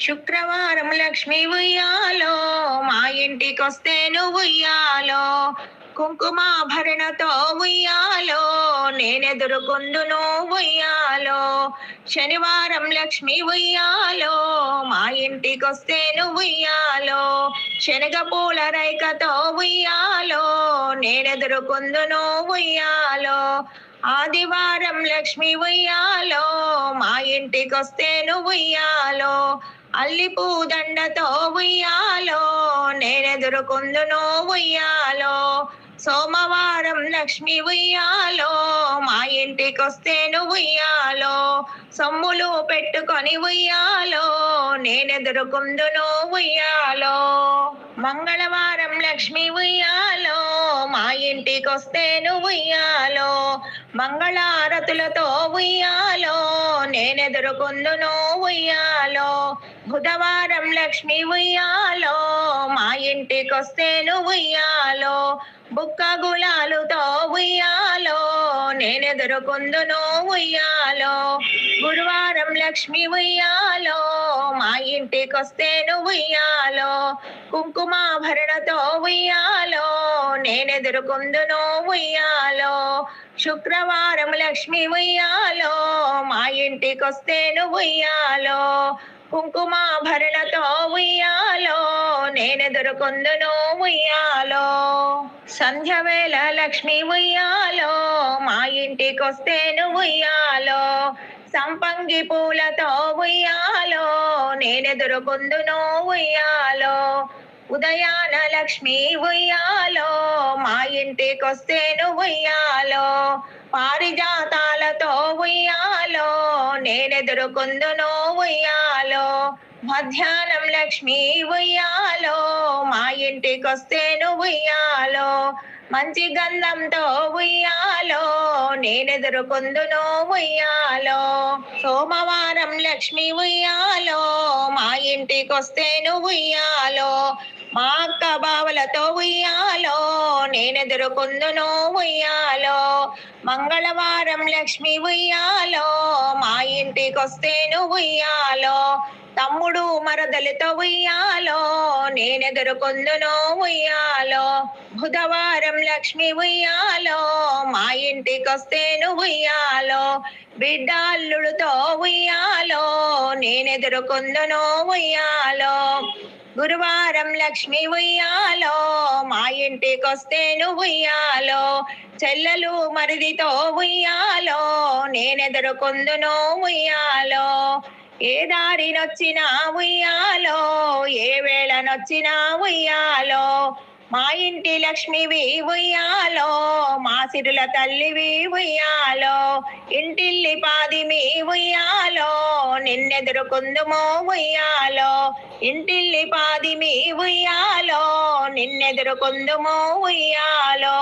శుక్రవారం లక్ష్మి ఉయ్యాలో మా ఇంటికొస్తే నువ్వు ఉయ్యాలో. కుంకుమాభరణతో ఉయ్యాలో నేనెదురుకుందును ఉయ్యాలో. శనివారం లక్ష్మి ఉయ్యాలో మా ఇంటికొస్తే నువ్వు ఉయ్యాలో. శనగ పూల రైకతో ఉయ్యాలో నేనెదురుకుందును ఉయ్యాలో. ఆదివారం లక్ష్మి ఉయ్యాలో మా ఇంటికొస్తే నువ్వు ఉయ్యాలో. అల్లిపూ దండతో ఉయ్యాలో నేనెదురుకుందును ఉయ్యాలో. సోమవారం లక్ష్మి ఉయ్యాలో మా ఇంటికొస్తే నువ్వు ఉయ్యాలో. సొమ్ములు పెట్టుకొని ఉయ్యాలో నేనెదురుకుందును ఉయ్యాలో. మంగళవారం లక్ష్మి ఉయ్యాలో మా ఇంటికొస్తే నువ్వు ఉయ్యాలో. మంగళారతులతో ఉయ్యాలో నేనెదురుకుందును ఉయ్యాలో. బుధవారం లక్ష్మి ఉయ్యాలో మా ఇంటికొస్తేను ఉయ్యాలో. బుక్క గులాలుతో ఉయ్యాలో నేనెదురుకుందును ఉయ్యాలో. గురువారం లక్ష్మి ఉయ్యాలో మా ఇంటికొస్తేను ఉయ్యాలో. కుంకుమాభరణతో ఉయ్యాలో నేనెదురుకుందును ఉయ్యాలో. శుక్రవారం లక్ష్మి ఉయ్యాలో. మా ఇంటికొస్తే నువ్వు ఉయ్యాలో. కుంకుమాభరణతో ఉయ్యాలో. నేనెదురుకుందును ఉయ్యాలో. సంధ్య వేళ లక్ష్మి ఉయ్యాలో. మా ఇంటికొస్తే నువ్వు ఉయ్యాలో. సంపంగి పూలతో ఉయ్యాలో. నేనెదురుకుందును ఉయ్యాలో. ఉదయాన లక్ష్మి ఉయ్యాలో మా ఇంటికొస్తే నువ్వు ఉయ్యాలో పారిజాతాలతో ఉయ్యాలో నేనెదురుకుందును ఉయ్యాలో. మధ్యాహ్నం లక్ష్మి ఉయ్యాలో మా ఇంటికొస్తే నువ్వు ఉయ్యాలో మంచి గంధంతో ఉయ్యాలో నేనెదురుకుందును ఉయ్యాలో. సోమవారం లక్ష్మి ఉయ్యాలో మా ఇంటికొస్తే నువ్వు ఉయ్యాలో మా అక్క బావలతో ఉయ్యాలో నేనెదురుకుందును ఉయ్యాలో. మంగళవారం లక్ష్మి ఉయ్యాలో మా ఇంటికొస్తే నువ్వు ఉయ్యాలో. తమ్ముడు మరదలితో ఉయ్యాలో నేనెదురుకుందును ఉయ్యాలో. బుధవారం లక్ష్మి ఉయ్యాలో మా ఇంటికొస్తే నువ్వు ఉయ్యాలో. బిడ్డ అల్లుడుతో ఉయ్యాలో నేనెదురుకుందును ఉయ్యాలో. గురువారం లక్ష్మి ఉయ్యాలో మా ఇంటికొస్తే నువ్వు ఉయ్యాలో. చెల్లెలు మరిదితో ఉయ్యాలో నేనెదురుకుందును ఉయ్యాలో. ఏ దారినొచ్చినా ఉయ్యాలో ఏ వేళనొచ్చినా ఉయ్యాలో. మా ఇంటి లక్ష్మివి ఉయ్యాలో మా సిరుల తల్లివి ఉయ్యాలో. ఇంటిల్లి పాది మీ ఉయ్యాలో నిన్నెదురుకుందుమో ఉయ్యాలో. ఇంటిల్లి పాది మీ ఉయ్యాలో నిన్నెదురుకుందుమో ఉయ్యాలో.